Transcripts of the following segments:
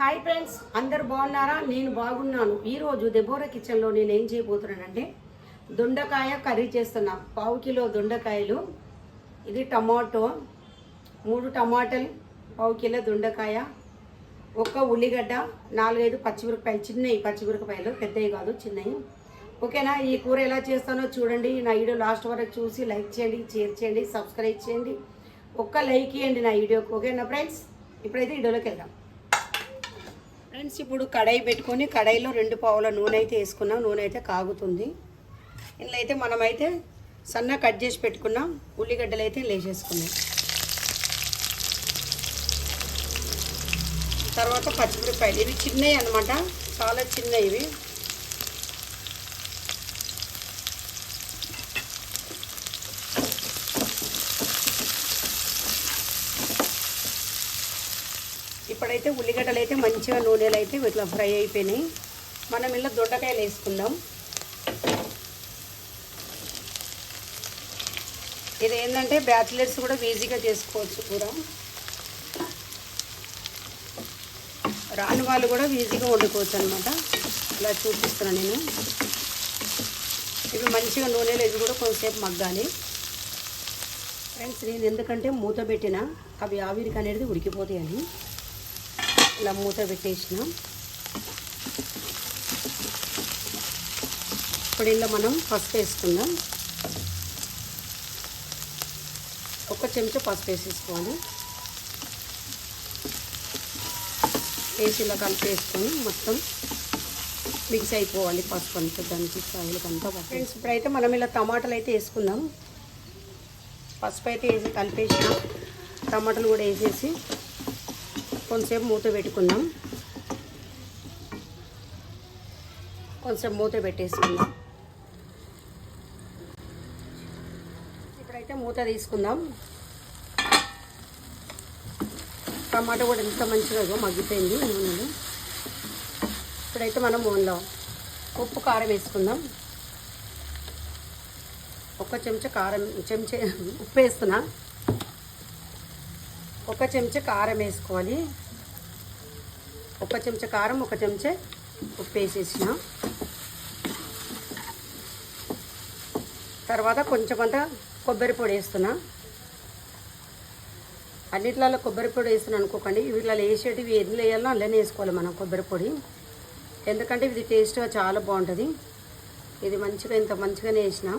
Hi friends అందరు బాగున్నారా? నేను బాగున్నాను. ఈరోజు దెబోరా కిచెన్లో నేను ఏం చేయబోతున్నానంటే దొండకాయ కర్రీ చేస్తున్నా. పావు కిలో దొండకాయలు ఇది టమాటో మూడు టమాటాలు పావు కిలో దొండకాయ ఒక ఉల్లిగడ్డ నాలుగైదు పచ్చిమిరపకాయలు చిన్నవి పచ్చిమిరపకాయలు పెద్దవి కాదు చిన్నవి. ఓకేనా? ఈ కూర ఎలా చేస్తానో చూడండి. నా వీడియో లాస్ట్ వరకు చూసి లైక్ చేయండి షేర్ చేయండి సబ్స్క్రైబ్ చేయండి. ఒక్క లైక్ ఇవ్వండి నా వీడియోకి. ఓకేనా ఫ్రెండ్స్ ఇప్పుడైతే వీడియోలోకి వెళ్దాం. ఫ్రెండ్స్ ఇప్పుడు కడాయి పెట్టుకొని కడాయిలో రెండు పావుల నూనె అయితే వేసుకున్నాం. నూనె అయితే కాగుతుంది. ఇందులో అయితే మనమైతే సన్న కట్ చేసి పెట్టుకున్నాం. ఉల్లిగడ్డలు అయితే లేచేసుకున్నాం తర్వాత పచ్చిమిరపాయలు ఇవి చిన్నవి అనమాట చాలా చిన్నవి ఇప్పుడైతే ఉల్లిగడ్డలు అయితే మంచిగా నూనెలు అయితే ఇట్లా ఫ్రై అయిపోయినాయి. మనం ఇలా దొండకాయలు వేసుకుందాం. ఇది ఏంటంటే బ్యాచిలర్స్ కూడా ఈజీగా చేసుకోవచ్చు కూర. రాని వాళ్ళు కూడా ఈజీగా వండుకోవచ్చు అనమాట ఇలా చూపిస్తున్నాను నేను. ఇవి మంచిగా నూనెలు ఇవి కూడా కొంతసేపు మగ్గాలి. ఫ్రెండ్స్ నేను ఎందుకంటే మూత పెట్టిన అవి ఆవిరికి అనేది ఉడికిపోతాయని. ఇలా మూత పెట్టేసిన. ఇప్పుడు ఇలా మనం పసుపు వేసుకుందాం. ఒక చెంచా పసుపు వేసేసుకోవాలి. వేసి ఇలా కలిపేసుకొని మొత్తం మిక్స్ అయిపోవాలి పసుపు అంతా దానికి సాయిలకంతా ఫ్రెండ్స్ ఇప్పుడైతే మనం ఇలా టమాటాలు అయితే వేసుకుందాం. పసుపు అయితే వేసి కలిపేసినాం. టమాటాలు కూడా వేసేసి కొంచెం మూత పెట్టుకుందాం. కొంచెం మూత పెట్టేసుకుందాం. ఇప్పుడైతే మూత తీసుకుందాం. టమాటా కూడా ఎంత మంచిగా మగ్గిపోయింది నూనెలు. ఇప్పుడైతే మనం నూనెలో ఉప్పు కారం వేసుకుందాం. ఒక చెంచా కారం చెంచా ఉప్పు వేస్తున్నా. ఒక చెంచా కారం వేసుకోవాలి. ఒక చెంచా కారం ఒక చెంచా ఉప్పు వేసేసిన. తర్వాత కొంచెం అంతా కొబ్బరి పొడి వేస్తున్నా. అన్నిట్లలో కొబ్బరి పొడి వేస్తున్నాను అనుకోకండి. వీటిలో వేసేటివి ఎందులో వేయాలో అందులోనే వేసుకోవాలి మనం కొబ్బరి పొడి. ఎందుకంటే ఇది టేస్ట్గా చాలా బాగుంటుంది. ఇది మంచిగా ఇంత మంచిగానే వేసినాం.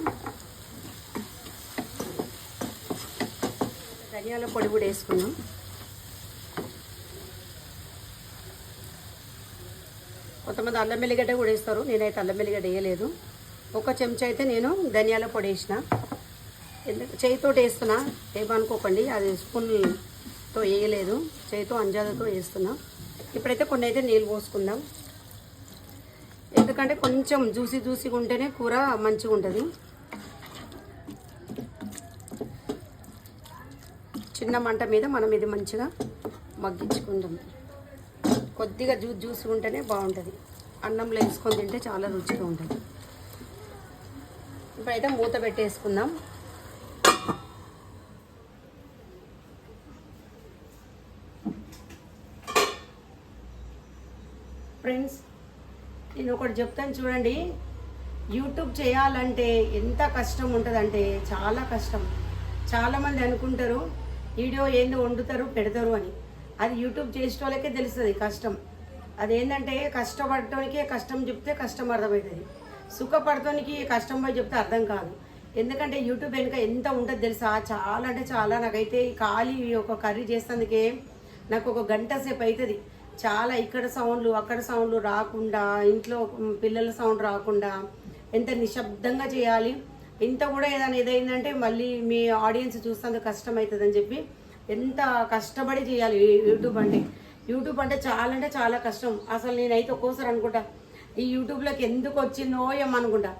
ధనియాల పొడి కూడా వేసుకున్నాం కొంతమంది అల్లం వెల్లిగడ్డ కూడా వేస్తారు. నేనైతే అల్లం వెల్లిగడ్డ వేయలేదు. ఒక చెంచా అయితే నేను ధనియాల పొడి వేసిన. ఎందుకు? చేయితో వేస్తున్నా. ఏమనుకోకండి అది స్పూన్తో వేయలేదు. చేయితో అంజాదతో వేస్తున్నా. ఇప్పుడైతే కొన్ని అయితే నీళ్ళు పోసుకుందాం. ఎందుకంటే కొంచెం జ్యూసీ జ్యూసీగా ఉంటేనే కూర మంచిగా ఉంటుంది. చిన్న మంట మీద మనం ఇది మంచిగా మగ్గించుకుందాం. కొద్దిగా జ్యూస్ జ్యూస్ ఉంటేనే బాగుంటుంది. అన్నంలో వేసుకొని తింటే చాలా రుచిగా ఉంటుంది. ఇప్పుడైతే మూత పెట్టేసుకుందాం. ఫ్రెండ్స్ నేను ఒకటి చెప్తాను చూడండి. యూట్యూబ్ చేయాలంటే ఎంత కష్టం ఉంటుందంటే చాలా కష్టం. చాలామంది అనుకుంటారు వీడియో ఏందో వండుతారు పెడతారు అని. అది యూట్యూబ్ చేసిన వాళ్ళకే తెలుస్తుంది కష్టం. అదేంటంటే కష్టపడటానికే కష్టం చెప్తే కష్టం అర్థమవుతుంది. సుఖపడటానికి కష్టం పోయి చెప్తే అర్థం కాదు. ఎందుకంటే యూట్యూబ్ వెనుక ఎంత ఉంటుంది తెలుసా? చాలా అంటే చాలా నాకైతే ఖాళీ ఒక కర్రీ చేసేందుకే నాకు ఒక గంట సేపు అవుతుంది చాలా ఇక్కడ సౌండ్లు అక్కడ సౌండ్లు రాకుండా ఇంట్లో పిల్లల సౌండ్ రాకుండా ఎంత నిశ్శబ్దంగా చేయాలి. ఇంత కూడా ఏదైనా ఏదైందంటే మళ్ళీ మీ ఆడియన్స్ చూస్తే కష్టం అవుతుందని చెప్పి ఎంత కష్టపడి చేయాలి యూట్యూబ్ అంటే. యూట్యూబ్ అంటే చాలా అంటే చాలా కష్టం. అసలు నేనైతే ఒక్కోసారి అనుకుంటా ఈ యూట్యూబ్లోకి ఎందుకు వచ్చిందో ఏమనుకుంటా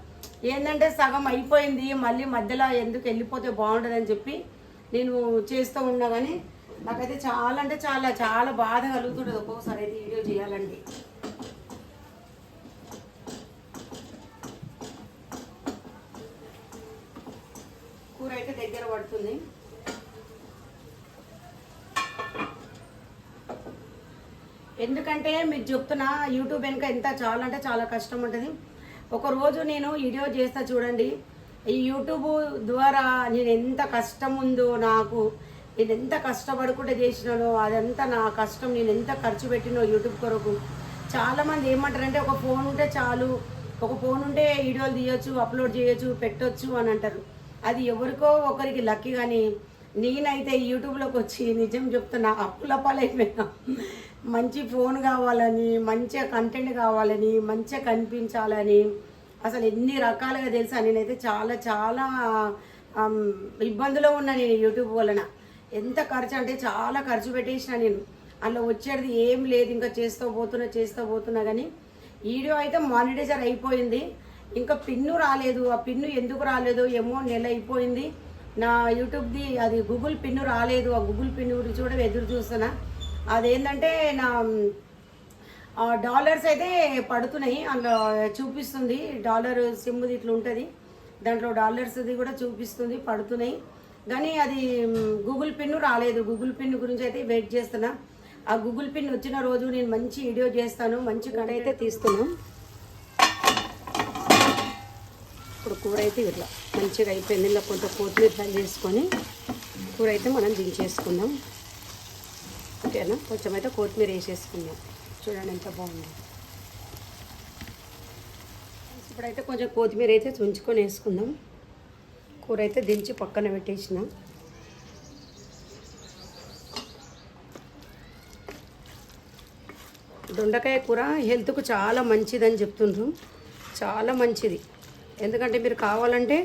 ఏంటంటే సగం అయిపోయింది మళ్ళీ మధ్యలో ఎందుకు వెళ్ళిపోతే బాగుంటుందని చెప్పి నేను చేస్తూ ఉన్నా కానీ నాకైతే చాలా అంటే చాలా చాలా బాధ కలుగుతుంటుంది ఒక్కొక్కసారి అయితే వీడియో చేయాలండి కూర అయితే దగ్గర పడుతుంది. ఎందుకంటే మీకు చెప్తున్నా యూట్యూబ్ వెనుక ఎంత చాలా అంటే చాలా కష్టం ఉంటుంది. ఒక రోజు నేను వీడియో చేస్తా చూడండి. ఈ యూట్యూబ్ ద్వారా నేను ఎంత కష్టం ఉందో నాకు నేను ఎంత కష్టపడుకుంటే చేసినానో అదంతా నా కష్టం నేను ఎంత ఖర్చు పెట్టినో యూట్యూబ్ కొరకు. చాలామంది ఏమంటారంటే ఒక ఫోన్ ఉంటే చాలు ఒక ఫోన్ ఉంటే వీడియోలు తీయొచ్చు అప్లోడ్ చేయొచ్చు పెట్టొచ్చు అని అంటారు. అది ఎవరికో ఒకరికి లక్కీ కానీ నేనైతే యూట్యూబ్లోకి వచ్చి నిజం చెప్తున్నా అప్పుల పాలైపోయినా. మంచి ఫోన్ కావాలని మంచిగా కంటెంట్ కావాలని మంచిగా కనిపించాలని అసలు ఎన్ని రకాలుగా తెలుసా నేనైతే చాలా చాలా ఇబ్బందిలో ఉన్నా నేను యూట్యూబ్ వలన. ఎంత ఖర్చు అంటే చాలా ఖర్చు పెట్టేసిన నేను. అందులో వచ్చేది ఏం లేదు ఇంకా చేస్తూ పోతున్నా చేస్తూ పోతున్నా కానీ వీడియో అయితే మానిటైజర్ అయిపోయింది. ఇంకా పిన్ను రాలేదు. ఆ పిన్ను ఎందుకు రాలేదు ఏమో నెల అయిపోయింది. నా యూట్యూబ్ది అది గూగుల్ పిన్ను రాలేదు. ఆ గూగుల్ పిన్ గురించి కూడా ఎదురు చూస్తున్నా. అదేంటంటే నా డాలర్స్ అయితే పడుతున్నాయి. అందులో చూపిస్తుంది. డాలర్ సిమ్ది ఇట్లా ఉంటుంది. దాంట్లో డాలర్స్ది కూడా చూపిస్తుంది. పడుతున్నాయి. కానీ అది గూగుల్ పిన్ రాలేదు. గూగుల్ పిన్ గురించి అయితే వెయిట్ చేస్తున్నా. ఆ గూగుల్ పిన్ వచ్చిన రోజు నేను మంచి వీడియో చేస్తాను. మంచి కడ అయితే తీస్తున్నాను ఇప్పుడు కూర అయితే ఇట్లా మంచిగా అయిపోయింది. ఇలా కొంత కొత్తిమీర ఫ్రై చేసుకొని కూర అయితే మనం దించేసుకుందాం. ఓకేనా? కొంచెం అయితే కొత్తిమీర వేసేసుకుందాం. చూడండి ఎంత బాగుంది. ఇప్పుడైతే కొంచెం కొత్తిమీర అయితే తుంచుకొని వేసుకుందాం. కూర అయితే దించి పక్కన పెట్టేసిన. దొండకాయ కూర హెల్త్కు చాలా మంచిదని చెప్తుండ్రు. చాలా మంచిది. ఎందుకంటే మీరు కావాలంటే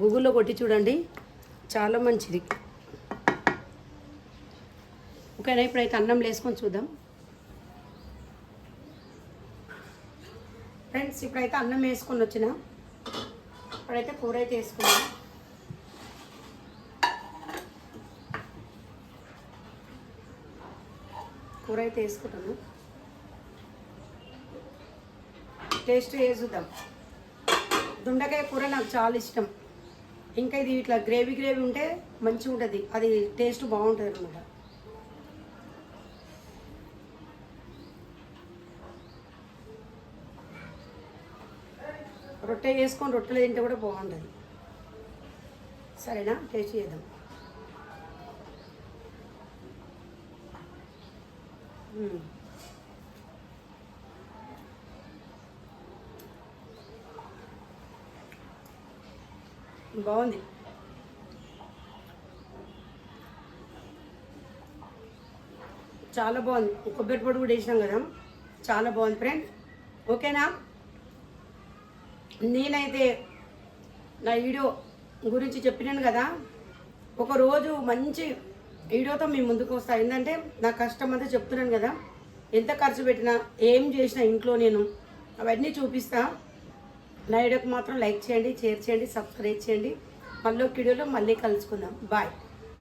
గూగుల్లో కొట్టి చూడండి. చాలా మంచిది. ఓకేనా ఇప్పుడైతే అన్నం వేసుకొని చూద్దాం. ఫ్రెండ్స్ ఇప్పుడైతే అన్నం వేసుకొని వచ్చిన. ఇప్పుడైతే కూర అయితే వేసుకున్నాం. కూర అయితే వేసుకుంటాను. టేస్ట్ వేసుద్దాం దొండకాయ కూర నాకు చాలా ఇష్టం. ఇంకా ఇది ఇట్లా గ్రేవీ గ్రేవీ ఉంటే మంచిగా ఉంటుంది. అది టేస్ట్ బాగుంటుంది అనమాట రొట్టె వేసుకొని రొట్టెలు తింటే కూడా బాగుంటుంది. సరేనా? టేస్ట్ చేద్దాం. మ్మ్. బాగుంది చాలా బాగుంది. కొబ్బరి పొడి కూడా వేసినాం కదా. చాలా బాగుంది ఫ్రెండ్. ఓకేనా? నేనైతే నా వీడియో గురించి చెప్పినాను కదా. ఒక రోజు మంచి వీడియోతో మీ ముందుకు వస్తా. ఏంటంటే నా కష్టం అంతా చెప్తున్నాను కదా. ఎంత ఖర్చు పెట్టినా ఏం చేసినా ఇంట్లో నేను అవన్నీ చూపిస్తా. నా వీడియోకి మాత్రం లైక్ చేయండి షేర్ చేయండి సబ్స్క్రైబ్ చేయండి. మళ్ళీ ఒక వీడియోలో మళ్ళీ కలుసుకుందాం. బాయ్.